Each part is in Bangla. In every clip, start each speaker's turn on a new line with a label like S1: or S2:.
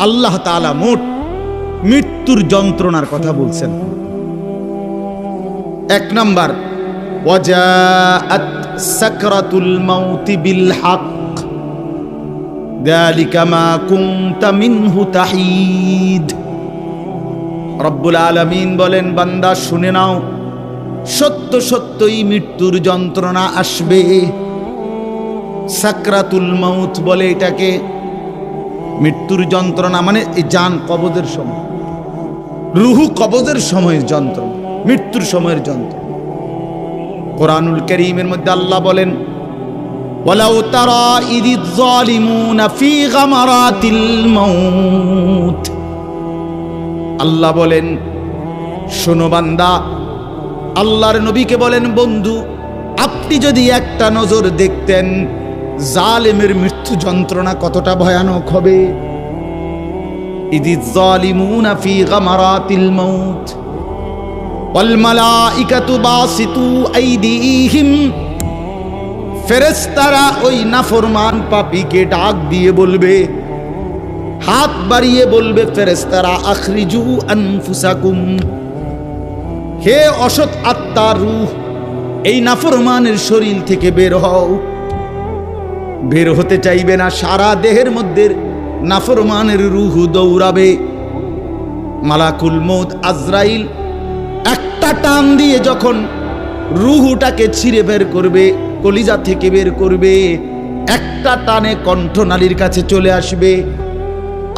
S1: আল্লাহ তালা মোট মৃত্যুর যন্ত্রণার কথা বলছেন। এক নম্বর তাহিদ। রব্বুল আলামিন বলেন, বান্দা, শুনে নাও, সত্য সত্যই মৃত্যুর যন্ত্রণা আসবে। সাকরাতুল মৌত বলে এটাকে মৃত্যুর যন্ত্রণা মানে এই যান কবজের সময়, রুহু কবজের সময়ের যন্ত্রণা, মৃত্যুর সময়ের যন্ত্র কোরআনুল করিমের মধ্যে আল্লাহ বলেন আল্লাহ বলেন, শোনো বান্দা, আল্লাহর নবীকে বলেন, বন্ধু, আপনি যদি একটা নজর দেখতেন জালেমের মৃত্যু যন্ত্রণা কতটা ভয়ানক হবে? ইদি জালিমুনা ফি গামারাতিল মাউত, ওয়াল মালাইকাতু বাসিতু আইদিহিম। ফেরেশতারা ওই নাফরমান পাপিকে ডাক দিয়ে বলবে, হাত বাড়িয়ে বলবে ফেরেস্তারা আখরিজু আনফুসাকুম। হে অসৎ আত্মার রূহ, এই নাফরমানের শরীর থেকে বের হও। বের হতে চাইবে না, সারা দেহের মধ্যে নাফরমানের রুহু দৌড়াবে। মালাকুল মৌত আজরাইল একটা টান দিয়ে যখন রুহুটাকে ছিঁড়ে বের করবে, কলিজা থেকে বের করবে, একটা টানে কণ্ঠনালীর কাছে চলে আসবে।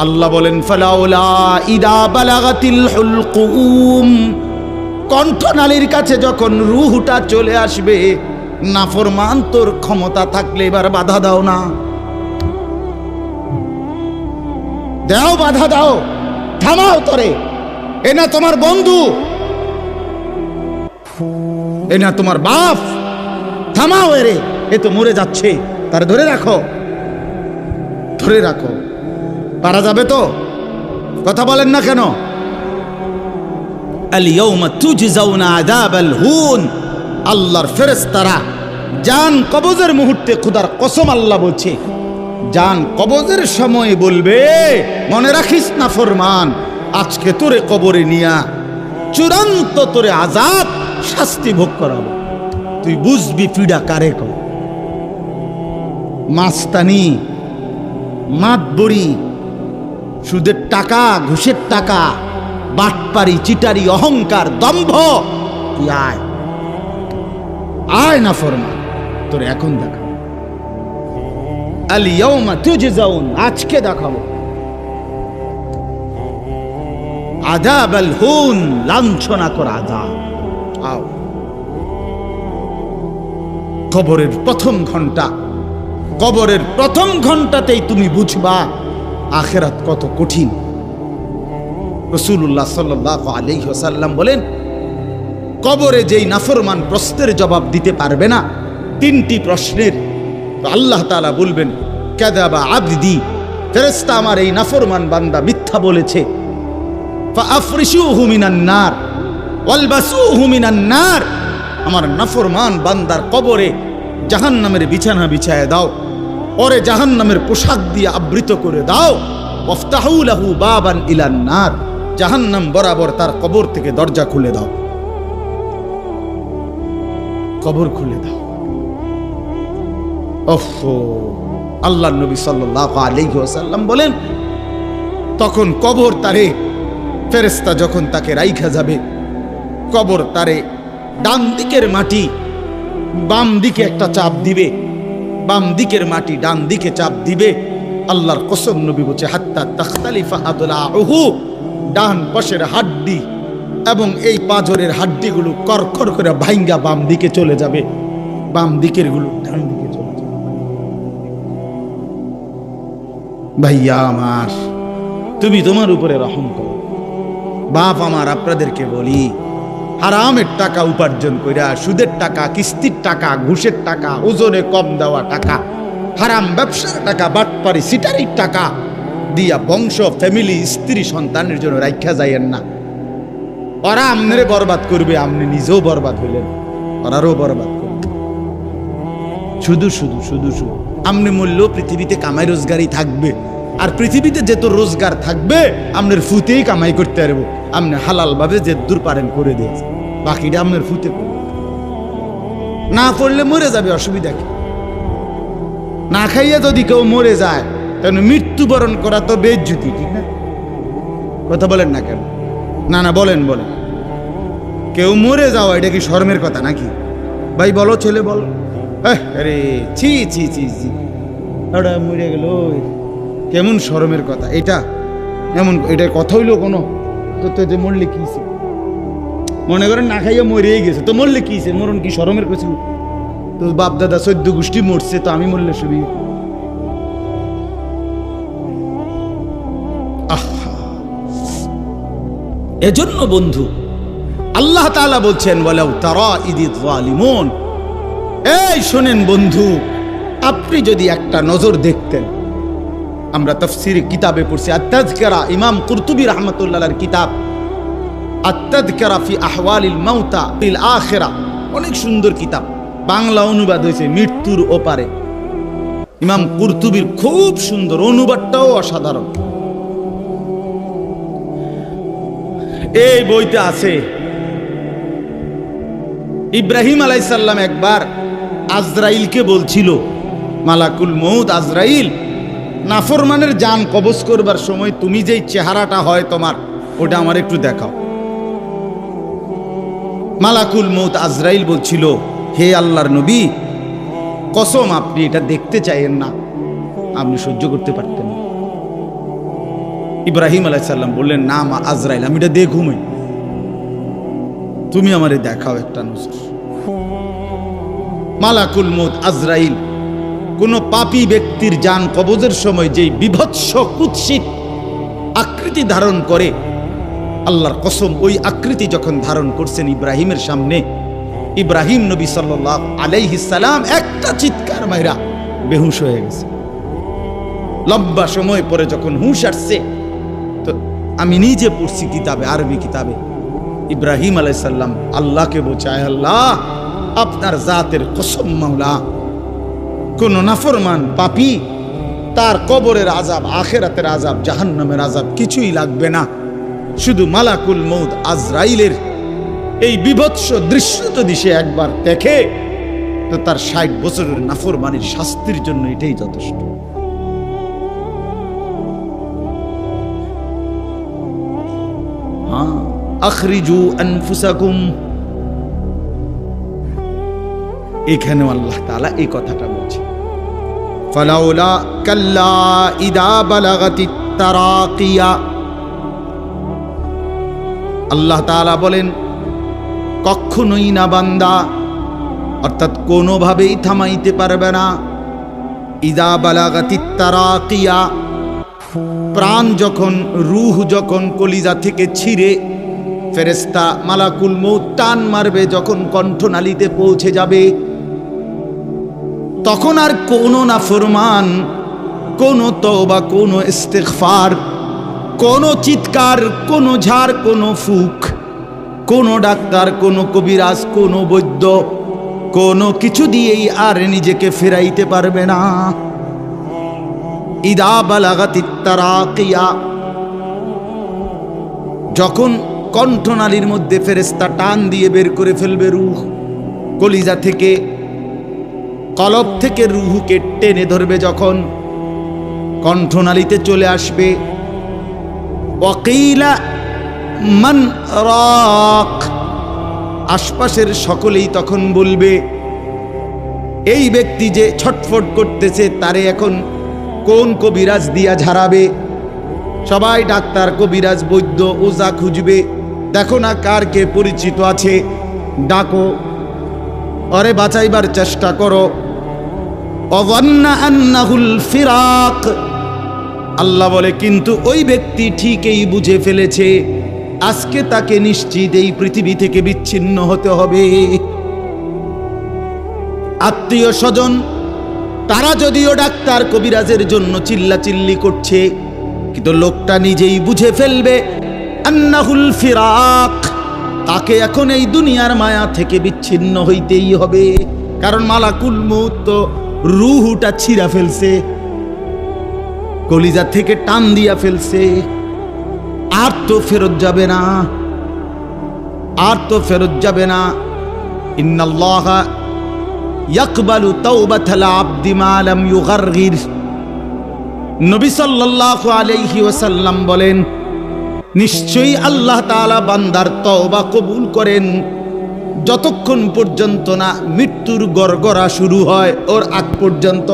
S1: আল্লাহ বলেন হুলকুম কণ্ঠনালীর কাছে যখন রুহুটা চলে আসবে নাফরমান তোর ক্ষমতা থাকলে এবার বাধা দাও না। দাও, বাধা দাও। থামাও তোরে। এ না তোমার বন্ধু। এ না তোমার বাপ। থামাও এরে। এ তো মরে যাচ্ছে। তার ধরে রাখো। ধরে রাখো। পারা যাবে তো? কথা বলেন না কেন? আলিয়াউমা তুজজাউনা আযাবাল হুন আল্লাহর ফেরেশতারা জান কবজের মুহূর্তে খুদার কসম আল্লাহ বলছে জান কবজের সময় বলবে, মনে রাখিস না ফরমান, আজকে তোরে কবরে নিয়া চূড়ান্ত তোরে আজাদ শাস্তি ভোগ করাবো। তুই বুঝবি পিডা কারে কর মাস্তানি মাতবড়ি সুদের টাকা, ঘুষের টাকা, বাটপারি, চিটারি, অহংকার, দম্ভ, তুই আয়। আয় না ফরমা তোর এখন দেখা। আলিয়াউমা আজকে দেখাবো। আজাব আল হুন লাঞ্ছনা কর আজাব আও। কবরের প্রথম ঘণ্টা, কবরের প্রথম ঘন্টাতেই তুমি বুঝবা, আখেরাত কত কঠিন। রসুল্লাহ সাল্লাহ আলহ্লাম বলেন কবরে যেই নাফরমান প্রশ্নের জবাব দিতে পারবে না, তিনটি প্রশ্নের আল্লাহ তালা বলবেন কেদাবা আবদি ফেরেস্তা আমার এই নাফরমান বান্দা মিথ্যা বলেছে। নার নার আমার নাফরমান বান্দার কবরে জাহান নামের বিছানা বিছায় দাও, পরে জাহান নামের পোশাক দিয়ে আবৃত করে দাও। ওফতাহুলাহু বাবান ইলান নার জাহান্নাম বরাবর তার কবর থেকে দরজা খুলে দাও। কবর খুলে দাও। আল্লাহ নবী সাল্লাহ বলেন, তখন কবর তারে ফেরেস্তা যখন তাকে রাইখা যাবে, কবর তারে ডান দিকের মাটি বাম দিকে একটা চাপ দিবে, বাম দিকের মাটি ডান দিকে চাপ দিবে, আল্লাহর কসম নবী বলছে, হাত্তা তাখতালিফা আদলা ডান পাশের হাড্ডি এবং এই পাঁজরের হাড্ডিগুলো করকর করে ভাইঙ্গা বাম দিকে চলে যাবে। বাম দিকেরগুলো ডান দিকে চলে যাবে। ভাইয়া আমার, তুমি তোমার উপরে রহম করো। বাপ আমার, আপনাদেরকে বলি, হারামের টাকা উপার্জন কইরা, সুদের টাকা, কিস্তির টাকা, ঘুষের টাকা, ওজনে কম দেওয়া টাকা, হারাম ব্যবসার টাকা, বাটপারি, সিটারির টাকা দিয়া বংশ ফ্যামিলি স্ত্রী, সন্তানের জন্য রাখা যাইয়েন না। ওরা আমনেরে বরবাদ করবে আপনি নিজেও বরবাদ হইলেন। ওরারও বরবাদ করবে। শুধু শুধু শুধু শুধু। আমনে মূল্য পৃথিবীতে কামাই রোজগারই থাকবে। আর পৃথিবীতে যে তো রোজগার থাকবে আপনার ফুতেই কামাই করতে পারব। আপনি হালাল ভাবে যে দূর পারেন করে দিয়েছে। বাকিটা আপনার ফুতে না করলে মরে যাবে, অসুবিধা কি? না খাইয়া যদি কেউ মরে যায়, তাহলে মৃত্যুবরণ করা তো বেজ্জুতি, ঠিক না? কথা বলেন না কেন? না না, বলেন বলেন। কেউ মরে যাওয়া, এটা কি শর্মের কথা নাকি? ভাই, বলো, ছেলে, বলো। আরে, ছি ছি ছি ছি। ওটা মরে গেল কেমন শরমের কথা, এটা? এমন, এটা কথা হইল কোনো? তো তো যে মরলে কি হইছে? মনে করেন না খাইয়া মরেই গেছে, তো মরলে কি হইছে? মরণ কি শরমের কিছু তো বাপ দাদা চোদ্দ গোষ্ঠী মরছে, তো আমি মরলে শুবি এজন্য বন্ধু, আল্লাহ তাআলা বলছেন বলেও তারা ইদিত জালিমুন এই শোনেন বন্ধু, আপনি যদি একটা নজর দেখতেন, আমরা তফসির কিতাবে পড়ছি আত্মাজকেরা ইমাম কুরতুবি রহমতুল্লাহর কিতাব আত্মাজকেরা ফি আহওয়ালিল মাউতা বিল আখেরা, অনেক সুন্দর কিতাব, বাংলা অনুবাদ হয়েছে মৃত্যুর ওপারে। ইমাম কুরতুবির খুব সুন্দর অনুবাদটাও অসাধারণ। এই বইতে আছে। ইব্রাহিম আলাইসাল্লাম একবার আজরাইলকে বলছিল, মালাকুল মৌদ আজরাইল, নাফরমানের যান কবজ করবার সময় তুমি যেই চেহারাটা হয় তোমার, ওটা আমার একটু দেখাও। মালাকুল মৌত আজরাইল বলছিল, হে আল্লাহর নবী, কসম আপনি এটা দেখতে চাইেন না। আপনি সহ্য করতে পারতেন ইব্রাহিম আলাইসাল্লাম বললেন, না মা, আজরাইল, আমি এটা দেখুমই তুমি আমারে দেখাও একটা নজর মালাকুল মৌত আজরাইল, কোন পাপী ব্যক্তির যান কবজের সময় যেই বিভৎস কুৎসিত আকৃতি ধারণ করে, আল্লাহর কসম, ওই আকৃতি যখন ধারণ করছেন ইব্রাহিমের সামনে, ইব্রাহিম নবী সাল্লাহ আলাইহিসালাম একটা চিৎকার মাইরা বেহুশ হয়ে গেছে। লম্বা সময় পরে যখন হুঁশ আসছে আমি নিজে পড়ছি কিতাবে, আরবি কিতাবে। ইব্রাহিম আলাইসাল্লাম আল্লাহকে বোঝায়, আল্লাহ, আপনার জাতের কসম মাওলা। কোন নাফরমান পাপি, তার কবরের আজাব আখেরাতের আজাব জাহান্নামের আজাব কিছুই লাগবে না। শুধু মালাকুল মৌদ আজরাইলের এই বিভৎস দৃশ্য যদি সে একবার দেখে, তো তার ষাট বছরের নাফরমানির শাস্তির জন্য এটাই যথেষ্ট। আখরিজু আনফুসাকুম। এখানেও আল্লাহ তাআলা এই কথাটা বলছে ফালাউলা কাল্লা ইদা বালাগাতি তারাকিয়া। আল্লাহ তাআলা বলেন, কখনোই না বান্দা, অর্থাৎ কোনোভাবেই থামাইতে পারবে না। ইদা বালাগাতি তারাকিয়া, প্রাণ যখন, রুহ যখন কলিজা থেকে ছিঁড়ে ফেরেস্তা মালাকুল মৌত টান মারবে যখন কণ্ঠনালীতে পৌঁছে যাবে। তখন আর কোনো না ফরমান, কোনো তওবা, কোনো ইস্তেগফার, কোনো চিৎকার, কোনো ঝাড়, কোনো ফুক, কোনো ডাক্তার, কোনো কবিরাজ, কোনো বৈদ্য, কোনো কিছু দিয়েই আর নিজেকে ফেরাইতে পারবে না। ইদা বালাগাতিত্তারাকিয়া যখন কণ্ঠনালীর মধ্যে ফেরেস্তা টান দিয়ে বের করে ফেলবে রুহ। কলিজা থেকে, কলব থেকে রুহুকে টেনে ধরবে যখন কণ্ঠনালীতে চলে আসবে। ওয়াকিলা মান রক। আশপাশের সকলেই তখন বলবে, এই ব্যক্তি যে ছটফট করতেছে, তারে এখন কোন কবিরাজ দিয়া ঝাড়াবে? সবাই ডাক্তার, কবিরাজ, বৈদ্য, ওজা খুঁজবে। দেখো না কার কে পরিচিত আছে। ডাকো। অরে বাঁচাইবার চেষ্টা করো। ফিরাক। আল্লাহ বলে, কিন্তু ওই ব্যক্তি ঠিকই বুঝে ফেলেছে, আজকে তাকে নিশ্চিত এই পৃথিবী থেকে বিচ্ছিন্ন হতে হবে। আত্মীয় স্বজন, তারা যদিও ডাক্তার কবিরাজের জন্য চিল্লাচিল্লি করছে, কিন্তু লোকটা নিজেই বুঝে ফেলবে আন্নাহুল ফিরাক। তাকে এখন এই দুনিয়ার মায়া থেকে বিচ্ছিন্ন হইতেই হবে। কারণ মালাকুল মৌত রুহুটা ছিঁড়া ফেলছে, কলিজা থেকে টান দিয়া ফেলছে। আর তো ফেরত যাবে না, আর তো ফেরত যাবে না। ইন্নাল্লাহা ইয়াকবালু তাওবাতাল আবদি মা লাম ইউগারগির। নবী সাল্লাল্লাহু আলাইহি ওয়াসাল্লাম বলেন নিশ্চয়ই আল্লাহ তাআলা বান্দার তওবা কবুল করেন। যতক্ষণ পর্যন্ত না মৃত্যুর গড়গড়া শুরু হয়, ওর আগ পর্যন্ত।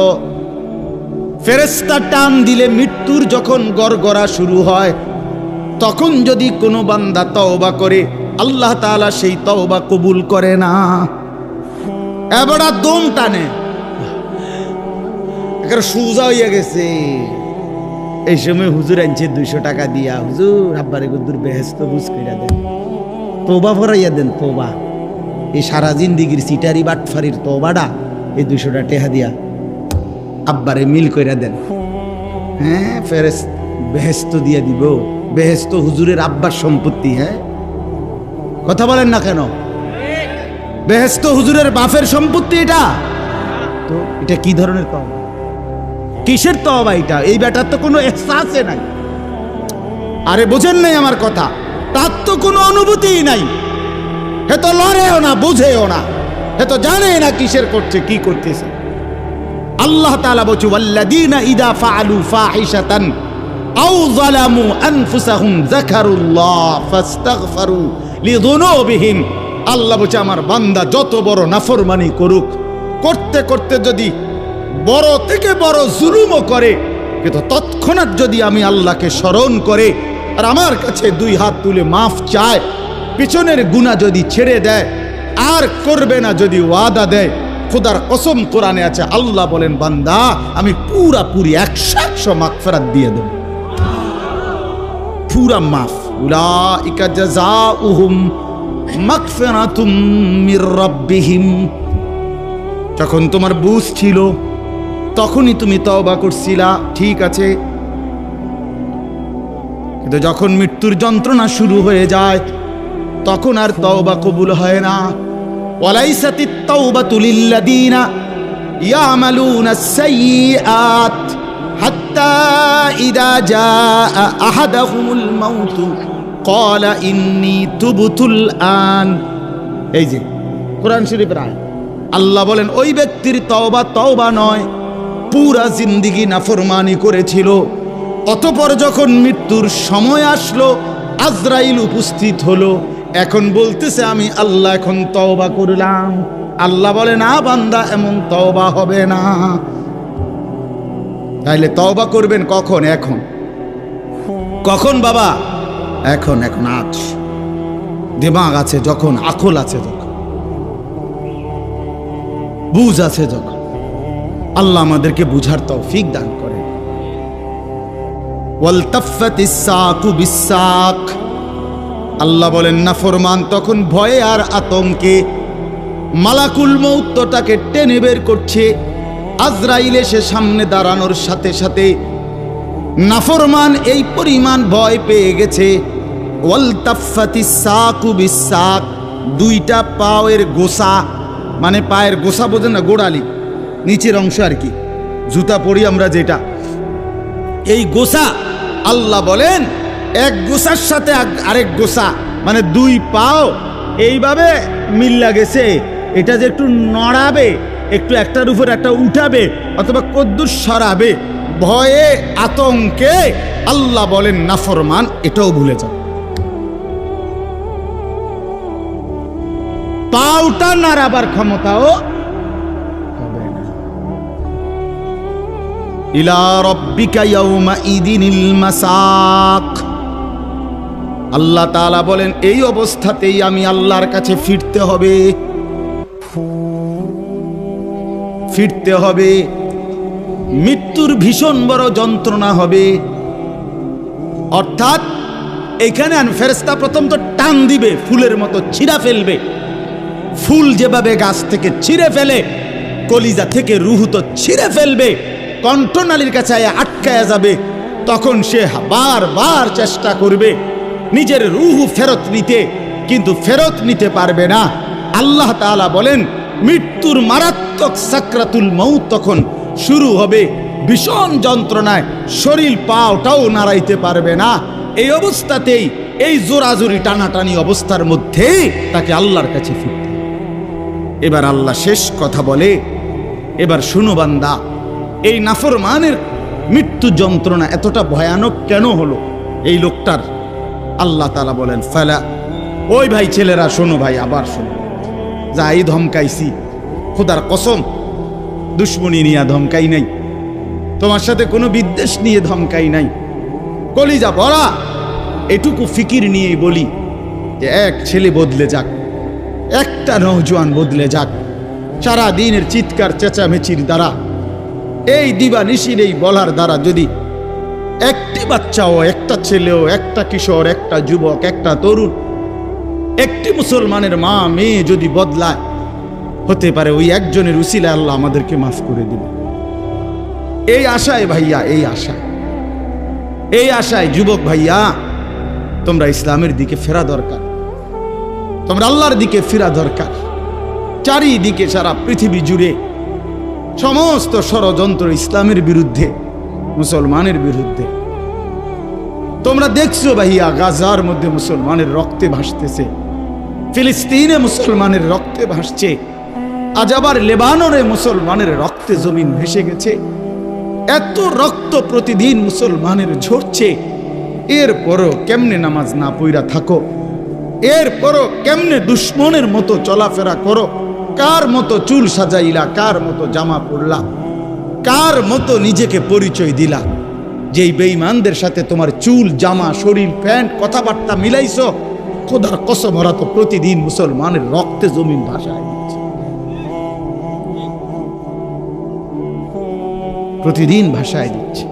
S1: ফেরেস্তা টান দিলে মৃত্যুর যখন গড়গড়া শুরু হয়, তখন যদি কোনো বান্দা তওবা করে, আল্লাহ তাআলা সেই তওবা কবুল করে না। এবারা দম টানে। সোজা হইয়া গেছে। এই সময় হুজুর আনছে দুইশো টাকা দিয়া। হুজুর, আব্বারে গুদ্দুর বেহেস্ত বুঝ কইরা দেন তোবা ভরাইয়া দেন তোবা এই সারা জিন্দিগির সিটারি বাটফারির তোবাটা এই দুইশোটা টেহা দিয়া আব্বারে মিল কইরা দেন। হ্যাঁ ফেরেস বেহেস্ত দিয়া দিব। বেহেস্ত হুজুরের আব্বার সম্পত্তি হ্যাঁ? কথা বলেন না কেন? বেহেস্ত হুজুরের বাফের সম্পত্তি এটা। তো এটা কি ধরনের তবা কিসের তবা এটা? এই ব্যাটার তো কোনো এহসাসে নাই। আরে বোঝেন নাই আমার কথা? তার তো কোনো অনুভূতিই নাই। হে তো লড়েও না, বুঝেও না। হে তো জানে না কিসের করছে, কি করতেছে। আল্লাহ তাআলা বলছে, ওয়াল্লাযীনা ইদা ফাআলু ফাহিশাতান আও যালামু আনফুসাহুম যাকারুল্লাহ ফাস্তাগফারু লিযুনুবিহিম। আল্লাহ বলছে, আমার বান্দা যত বড় নাফরমানি করুক, করতে করতে যদি বড় থেকে বড় জুলুমও করে, কিন্তু তৎক্ষণাৎ যদি আমি আল্লাহকে স্মরণ করে আর আমার কাছে দুই হাত তুলে মাফ চায়, পিছনের গুণা যদি ছেড়ে দেয়, আর করবে না যদি ওয়াদা দেয়, খুদার কসম কোরআনে আছে, আল্লাহ বলেন, বান্দা, আমি পুরাপুরি একশো একশো মাফ ফেরাত দিয়ে দেব। পুরা মাফ। রাব্বিহিম। যখন তোমার বুঝ ছিল তখনই তুমি তওবা করছিলা, ঠিক আছে। কিন্তু যখন মৃত্যুর যন্ত্রণা শুরু হয়ে যায়, তখন আর তওবা কবুল হয় না। ওয়ালাইসাতিত তাওবাতু লিল্লাযীনা ইয়ামালুনা আস-সাইয়্যাত হাত্তা ইযা জাআ আহাদাহুমুল মাউত। ক্বালা ইন্নী তুবতুল আন। এই যে, কোরআন শরীফের আয়াত। আল্লাহ বলেন, ওই ব্যক্তির তওবা তওবা নয় পুরা জিন্দিগি নাফরমানি করেছিল। অতপর যখন মৃত্যুর সময় আসলো, আজরাইল উপস্থিত হলো। এখন বলতেছে, আমি আল্লাহ এখন তওবা করলাম। আল্লাহ বলে, না বান্দা, এমন তওবা হবে না। তাইলে তওবা করবেন কখন? এখন। কখন বাবা? এখন এখন, আজ। দিমাগ আছে যখন আকল আছে যখন। বুঝ আছে যখন। আল্লাহ আমাদেরকে বুঝার তৌফিক দান করে আল্লাহ বলেন, না ফরমান, তখন ভয়ে আর আতঙ্কে মালাকুল মৌত্তটাকে টেনে বের করছে। আজরাইল এসে সামনে দাঁড়ানোর সাথে সাথে নাফরমান এই পরিমাণ ভয় পেয়ে গেছে। দুইটা পায়ের গোসা মানে পায়ের গোসা বোঝেন না, গোড়ালি। নিচের অংশ আর কি। জুতা পরি আমরা যেটা। এই গোসা, আল্লাহ বলেন, এক গোসার সাথে আরেক গোসা মানে দুই পাও, এইভাবে মিল্লা গেছে। এটা যে একটু নড়াবে, একটু একটার উপর একটা উঠাবে, অথবা কদ্দুর সরাবে, ভয়ে, আতঙ্কে, আল্লাহ বলেন নাফরমান এটাও ভুলে যাও। পাওটা নাড়াবার ক্ষমতাও আল্লাহ বলেন, এই অবস্থাতেই আমি আল্লাহর কাছে ফিরতে হবে। ফিরতে হবে। মৃত্যুর ভীষণ বড় যন্ত্রণা হবে। অর্থাৎ এখানে ফেরেস্তা প্রথম তো টান দিবে, ফুলের মতো ছিঁড়া ফেলবে। ফুল যেভাবে গাছ থেকে ছিঁড়ে ফেলে, কলিজা থেকে রুহু তো ছিঁড়ে ফেলবে। কণ্ঠনালীর কাছে আটকায়া যাবে, তখন সে বারবার চেষ্টা করবে নিজের রুহু ফেরত নিতে, কিন্তু ফেরত নিতে পারবে না। আল্লাহ তাআলা বলেন, মৃত্যুর মারাত্মক সাকরাতুল মৌ তখন শুরু হবে। ভীষণ যন্ত্রণায় শরীর পাওটাও নাড়াইতে পারবে না। এই অবস্থাতেই, এই জোরাজুরি টানাটানি অবস্থার মধ্যে তাকে আল্লাহর কাছে ফিরতে এবার আল্লাহ শেষ কথা বলে, এবার শুনো বান্দা এই নাফরমানের মৃত্যু যন্ত্রণা এতটা ভয়ানক কেন হলো? এই লোকটার আল্লাহ তালা বলেন, ফেলা, ওই ভাই ছেলেরা, শোনো ভাই, আবার শোনো। যাই ধমকাইছি, খোদার কসম, দুশ্মনী নিয়ে ধমকাই নাই। তোমার সাথে কোনো বিদ্বেষ নিয়ে ধমকাই নাই। কলিজা বড়া এটুকু ফিকির নিয়েই বলি যে এক ছেলে বদলে যাক, একটা নৌজোয়ান বদলে যাক। সারা দিনের চিৎকার, চেঁচামেচির দ্বারা এই দিবা নিশির এই বলার দ্বারা যদি একটি বাচ্চাও, একটা ছেলেও, একটা কিশোর, একটা যুবক, একটা তরুণ, একটি মুসলমানের মা, মেয়ে যদি বদলায়, হতে পারে ওই একজনের উসিলা আল্লাহ আমাদেরকে মাফ করে দিবে। এই আশায় ভাইয়া, এই আশা এই আশায় যুবক ভাইয়া, তোমরা ইসলামের দিকে ফেরা দরকার। তোমরা আল্লাহর দিকে ফেরা দরকার। চারিদিকে সারা পৃথিবী জুড়ে সমস্ত ষড়যন্ত্র ইসলামের বিরুদ্ধে, মুসলমানের বিরুদ্ধে। তোমরা দেখছ ভাইয়া গাজার মধ্যে মুসলমানের রক্তে ভাসতেছে, ফিলিস্তিনে মুসলমানের রক্তে ভাসছে, আজ আবার লেবাননে মুসলমানের রক্তে জমিন ভেসে গেছে। এত রক্ত প্রতিদিন মুসলমানের ঝরছে। এরপরও কেমনে নামাজ না পইরা থাকো? এরপরও কেমনে দুশ্মনের মতো চলাফেরা করো? কার মতো চুল সাজাইলা, কার মতো জামা পরলা, কার মতো নিজেকে পরিচয় দিলা? যেই বেঈমানদের সাথে তোমার চুল, জামা, শরীর, প্যান্ট কথাবার্তা মিলাইছো, খোদার কসম, ওরা তো প্রতিদিন মুসলমানের রক্তে জমিন দিচ্ছে। প্রতিদিন ভাষায় দিচ্ছে।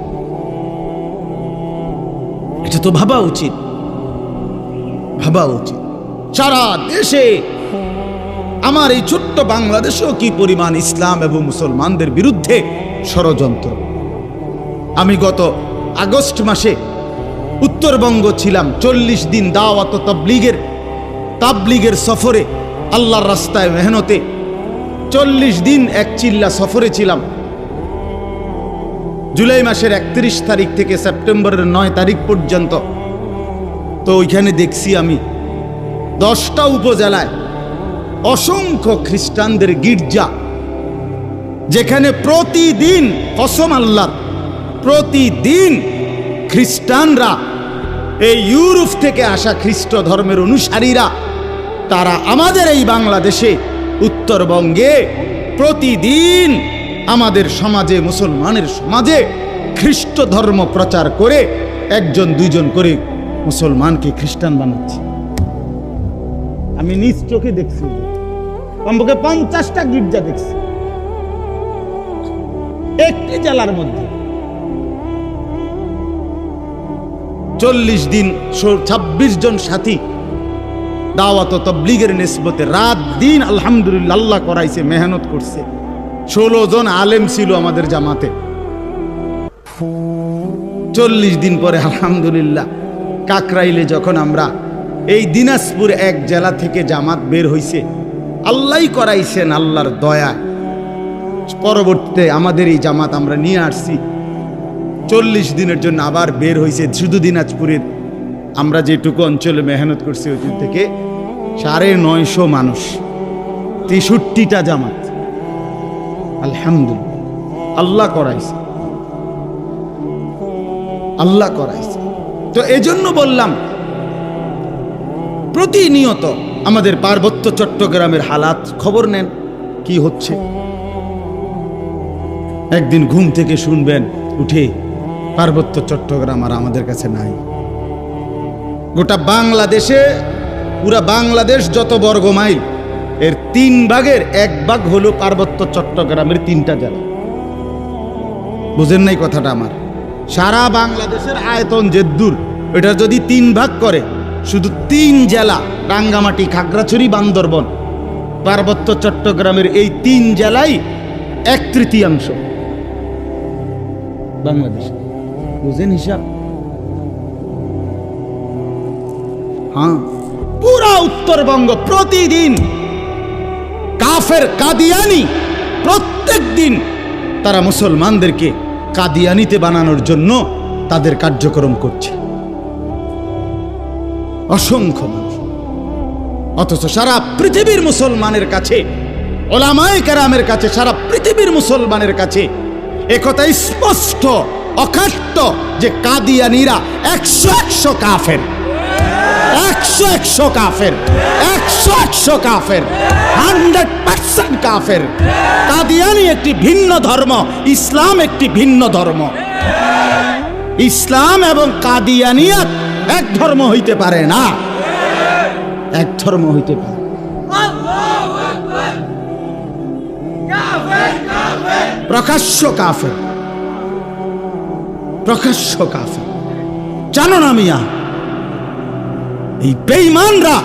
S1: এটা তো ভাবা উচিত। ভাবা উচিত। সারা দেশে আমার এই ছোট্ট বাংলাদেশেও কি পরিমাণ ইসলাম এবং মুসলমানদের বিরুদ্ধে ষড়যন্ত্র? আমি গত আগস্ট মাসে উত্তরবঙ্গ ছিলাম, চল্লিশ দিন দাওয়াত তাবলিগের তাবলিগের সফরে, আল্লাহর রাস্তায় মেহনতে। চল্লিশ দিন এক চিল্লা সফরে ছিলাম। জুলাই মাসের একত্রিশ তারিখ থেকে সেপ্টেম্বরের নয় তারিখ পর্যন্ত। তো ওইখানে দেখছি আমি দশটা উপজেলায় অসংখ্য খ্রিস্টানদের গির্জা, যেখানে প্রতিদিন কসম আল্লাহ প্রতিদিন খ্রিস্টানরা এই ইউরোপ থেকে আসা খ্রিস্ট ধর্মের অনুসারীরা, তারা আমাদের এই বাংলাদেশে, উত্তরবঙ্গে প্রতিদিন আমাদের সমাজে, মুসলমানের সমাজে খ্রিস্ট ধর্ম প্রচার করে একজন, দুইজন করে মুসলমানকে খ্রিস্টান বানাচ্ছে। আমি নিজ চোখে দেখছি। কমপক্ষে পঞ্চাশটা গির্জা দেখছি। একটি জেলার মধ্যে। চল্লিশ দিন ছাব্বিশ জন সাথী দাওয়াত তবলিগের নিসবতে রাত দিন আলহামদুলিল্লাহ আল্লাহ করাইছে, মেহনত করছে। ষোলো জন আলেম ছিল আমাদের জামাতে। চল্লিশ দিন পরে আলহামদুলিল্লাহ কাকরাইলে যখন আমরা এই দিনাজপুর এক জেলা থেকে জামাত বের হইছে আল্লাহই করাইছেন আল্লাহর দয়া। পরবর্তীতে আমাদের এই জামাত আমরা নিয়ে আসছি। চল্লিশ দিনের জন্য আবার বের হয়েছে শুধু দিনাজপুরের। আমরা যেটুকু অঞ্চলে মেহনত করছি ওই থেকে সাড়ে নয়শো মানুষ। তেষট্টিটা জামাত। আলহামদুলিল্লাহ। আল্লাহ করাইছে। আল্লাহ করাইছে। তো এজন্য বললাম, প্রতিনিয়ত আমাদের পার্বত্য চট্টগ্রামের হালাত খবর নেন। কি হচ্ছে? একদিন ঘুম থেকে শুনবেন, উঠে পার্বত্য চট্টগ্রাম আর আমাদের কাছে নাই। গোটা বাংলাদেশে, পুরা বাংলাদেশ যত বর্গ মাইল, এর তিন ভাগের এক ভাগ হলো পার্বত্য চট্টগ্রামের তিনটা জেলা। বুঝেন নাই কথাটা আমার? সারা বাংলাদেশের আয়তন যে দূর এটা যদি তিন ভাগ করে, শুধু তিন জেলা রাঙ্গামাটি, খাগড়াছড়ি, বান্দরবন, পার্বত্য চট্টগ্রামের এই তিন জেলাই এক তৃতীয়াংশ। বাংলাদেশ। বুঝেন হিসাব? হ্যাঁ। পুরা উত্তরবঙ্গ প্রতিদিন কাফের কাদিয়ানি, প্রত্যেক দিন তারা মুসলমানদেরকে কাদিয়ানিতে বানানোর জন্য তাদের কার্যক্রম করছে। অসংখ্য মানুষ। অথচ সারা পৃথিবীর মুসলমানের কাছে, ওলামায় কারামের কাছে, সারা পৃথিবীর মুসলমানের কাছে একথা স্পষ্ট অখাট্য যে কাদিয়ানিরা একশো একশো কাফের। একশো একশো কাফের। একশো একশো কাফের। হান্ড্রেড পার্সেন্ট কাফের। কাদিয়ানি একটি ভিন্ন ধর্ম, ইসলাম একটি ভিন্ন ধর্ম। ইসলাম এবং কাদিয়ানিয়াত এক ধর্ম হইতে পারে না। এক ধর্ম হইতে পারে। প্রকাশ্য কাফের। প্রকাশ্য কাফের। জানো না মিয়া, এই বেঈমানরা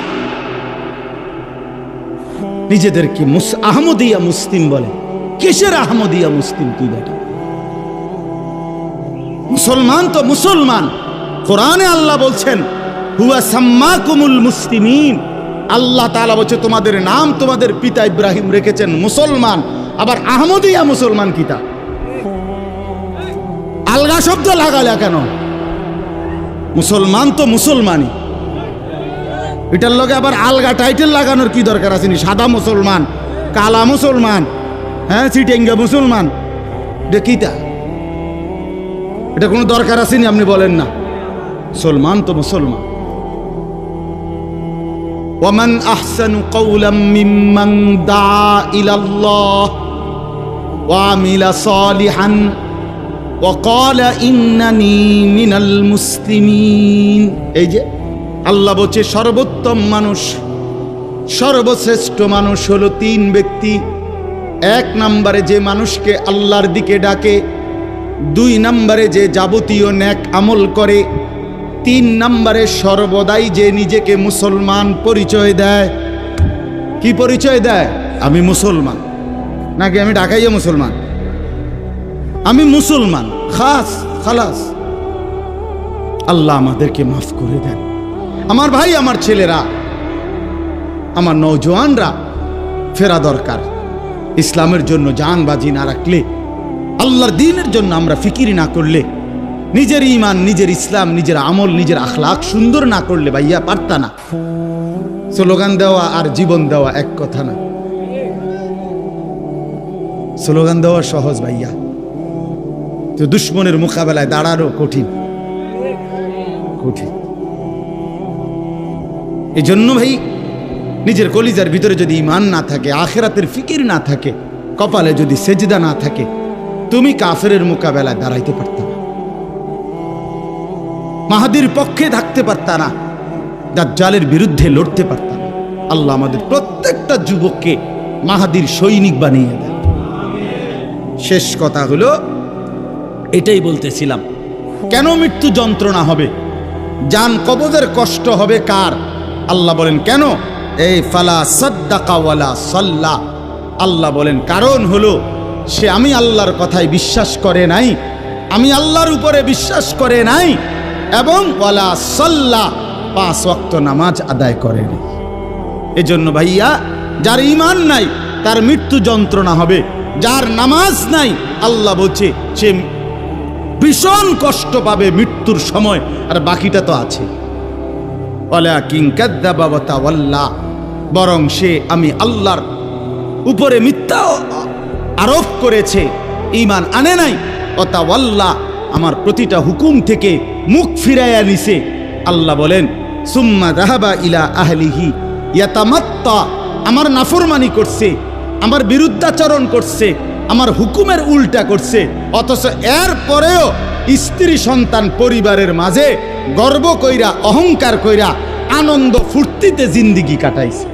S1: নিজেদেরকে আহমদিয়া মুসলিম বলে। কিসের আহমদিয়া মুসলিম তুই বেটা মুসলমান তো মুসলমান। কোরআনে আল্লাহ বলছেন হুয়া সাম্মাকুমুল মুসলিমিন। আল্লাহ তাআলা বলছে, তোমাদের নাম তোমাদের পিতা ইব্রাহিম রেখেছেন মুসলমান, আবার আহমদিয়া মুসলমান কিতা আলগা শব্দ লাগালে কেন? মুসলমান তো মুসলমানই। এটার লগে আবার আলগা টাইটেল লাগানোর কি দরকার আছে সাদা মুসলমান, কালা মুসলমান হ্যাঁ সিটেঙ্গা মুসলমান, এটা কিতা এটা কোনো দরকার আছেনি আপনি বলেন না। মুসলমান তো মুসলমান। ومن أحسن قولا ممن دعا إلى الله وعمل صالحا وقال إنني من المسلمين এই যে আল্লাহ বলছে সর্বোত্তম মানুষ সর্বশ্রেষ্ঠ মানুষ হলো তিন ব্যক্তি এক নম্বরে যে মানুষকে আল্লাহর দিকে ডাকে দুই নম্বরে যে যাবতীয় ন্যাক আমল করে তিন নম্বরে সর্বদাই যে নিজেকে মুসলমান পরিচয় দেয়। কি পরিচয় দেয়? আমি মুসলমান। নাকি আমি ঢাকাইয়া মুসলমান? আমি মুসলমান। খাস, খালাস। আল্লাহ আমাদেরকে মাফ করে দেন। আমার ভাই, আমার ছেলেরা, আমার নৌজওয়ানরা ফেরা দরকার। ইসলামের জন্য জান বাজি না রাখলে, আল্লাহর দিনের জন্য আমরা ফিকিরি না করলে নিজের ইমান নিজের ইসলাম, নিজের আমল, নিজের আখলাক সুন্দর না করলে ভাইয়া পারতা না। স্লোগান দেওয়া আর জীবন দেওয়া এক কথা না। স্লোগান দেওয়া সহজ ভাইয়া। তো দুশ্মনের মোকাবেলায় দাঁড়ানো কঠিন। কঠিন। এই জন্য ভাই, নিজের কলিজার ভিতরে যদি ইমান না থাকে, আখেরাতের ফিকির না থাকে, কপালে যদি সেজদা না থাকে, তুমি কাফের মোকাবেলায় দাঁড়াইতে পারত মাহাদির পক্ষে থাকতে পারত না। দাজ্জালের বিরুদ্ধে লড়তে পারত না। আল্লাহ আমাদের প্রত্যেকটা যুবককে মাহাদির সৈনিক বানিয়ে দেন। শেষ কথা হলো, এটাই বলতেছিলাম, কেন মৃত্যু যন্ত্রণা হবে? যান কবজের কষ্ট হবে কার? আল্লাহ বলেন, কেন? এই ফালা সদ্দাকাওয়ালা সাল্লা। আল্লাহ বলেন, কারণ হলো, সে আমি আল্লাহর কথায় বিশ্বাস করে নাই, আমি আল্লাহর উপরে বিশ্বাস করে নাই এবং ওয়ালা সাল্লা, পাঁচ ওয়াক্ত নামাজ আদায় করেনি। এজন্য ভাইয়া, যার ইমান নাই, তার মৃত্যু যন্ত্রণা হবে। যার নামাজ নাই, আল্লাহ বলছে, সে ভীষণ কষ্ট পাবে মৃত্যুর সময়। আর বাকিটা তো আছে। ওয়াল্লাহ বরং সে, আমি আল্লাহর উপরে মিথ্যা আরোপ করেছে। ইমান আনে নাই অতা অতাওয়াল্লাহ আমার প্রতিটা হুকুম থেকে মুখ ফিরাইয়া নিছে। আল্লাহ বলেন, সুম্মা রাহাবা ইলা আহলিহি, ইয়াতামাত্তা, আমার নাফরমানি করছে, আমার বিরুদ্ধাচরণ করছে, আমার হুকুমের উল্টা করছে, অথচ এর পরেও স্ত্রী সন্তান পরিবারের মাঝে গর্ব কইরা, অহংকার কইরা, আনন্দ ফুর্তিতে জিন্দিগি কাটাইছে।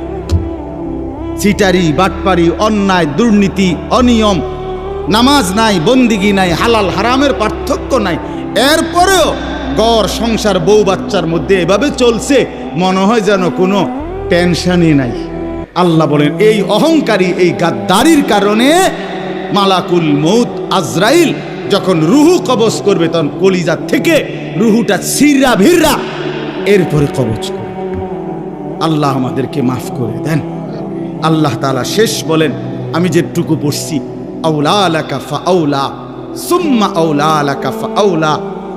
S1: সিটারি বাটপারি, অন্যায়, দুর্নীতি, অনিয়ম নামাজ নাই, বন্দিগি নাই, হালাল হারামের পার্থক্য নাই। এরপরেও গড় সংসার বউ বাচ্চার মধ্যে এভাবে চলছে, মনে হয় যেন কোনো টেনশনই নাই। আল্লাহ বলেন, এই অহংকারী, এই গাদ্দারির কারণে মালাকুল মৌত আজরাইল যখন রুহু কবজ করবে, তখন কলিজা থেকে রুহুটা সিররা ভিররা এরপরে কবজ করবে। আল্লাহ আমাদেরকে মাফ করে দেন। আল্লাহ তাআলা শেষ বলেন, আমি যেটুকু পড়ছি আউলা আলাকা ফা সুম্মা আউলা আলাকা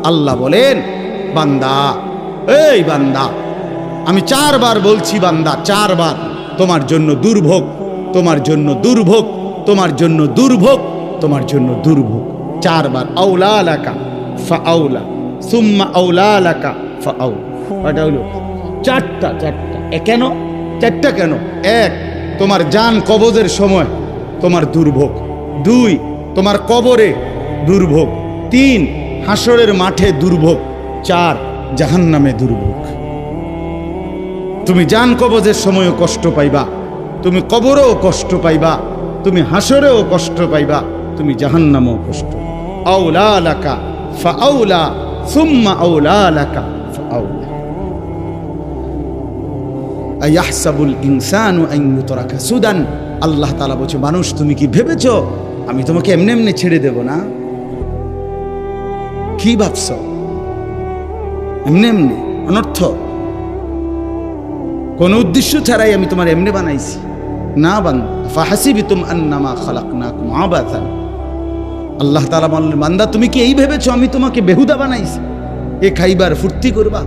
S1: আল্লাহ বলেন, বান্দা, এই বান্দা, আমি চারবার বলছি বান্দা, চারবার, তোমার জন্য দুর্ভোগ, তোমার জন্য দুর্ভোগ, তোমার জন্য দুর্ভোগ, তোমার জন্য দুর্ভোগ। চারবার আউলা আলাকা ফা আউলা সুম্মা আউলা আলাকা ফা আউলা কয়টা হলো? চারটা চারটা। এ কেন? চারটা কেন? এক, তোমার জান কবজের সময় তোমার দুর্ভোগ। দুই, তোমার কবরে দুর্ভোগ। তিন, হাসরের মাঠে দুর্ভোগ। চার, জাহান্নামে দুর্ভোগ। তুমি জান কবজের সময়ও কষ্ট পাইবা। তুমি কবরেও কষ্ট পাইবা। তুমি হাসরেও কষ্ট পাইবা। তুমি জাহান্নামেও কষ্ট। আউলা লাকা সুম্মা আউলা লাকা সুদান। আল্লাহ তাআলা বলছে, মানুষ, তুমি কি ভেবেছো আমি তোমাকে এমনি এমনি ছেড়ে দেব না। কি ভাবছ? এমনি এমনি, অনর্থ। কোন উদ্দেশ্য ছাড়াই আমি তোমার এমনি বানাইছি। না বান, ফাহাসিবিতুম আন্নামা খালাকনাকুম আবাতান আল্লাহ তাআলা বললেন, বান্দা, তুমি কি এই ভেবেছো আমি তোমাকে বেহুদা বানাইছি? এ খাইবার, ফুর্তি করবা?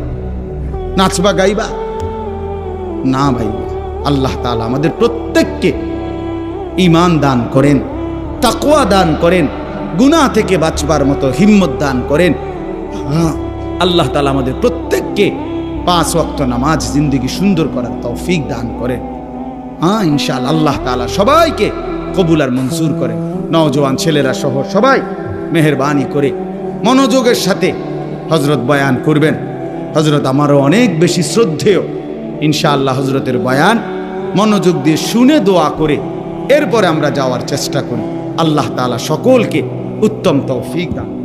S1: নাচবা, গাইবা? না ভাই, আল্লাহ তাআলা আমাদের প্রত্যেককে ইমান দান করেন। তাকওয়া দান করেন, গুনাহ থেকে বাঁচবার মতো হিম্মত দান করেন। হ্যাঁ আল্লাহ তালা আমাদের প্রত্যেককে পাঁচ ওয়াক্ত নামাজ, জিন্দগি সুন্দর করার তৌফিক দান করেন। হ্যাঁ ইনশাল আল্লাহ তাআলা সবাইকে কবুল আর মঞ্জুর করে নওজোয়ান ছেলেরা সহ সবাই মেহরবানি করে মনোযোগের সাথে হজরত বয়ান করবেন। হজরত আমারও অনেক বেশি শ্রদ্ধেয়। ইনশাআল্লাহ হজরতের বয়ান মনোযোগ দিয়ে শুনে দোয়া করে এরপরে আমরা যাওয়ার চেষ্টা করি। আল্লাহ তালা সকলকে উত্তম তৌফিক দান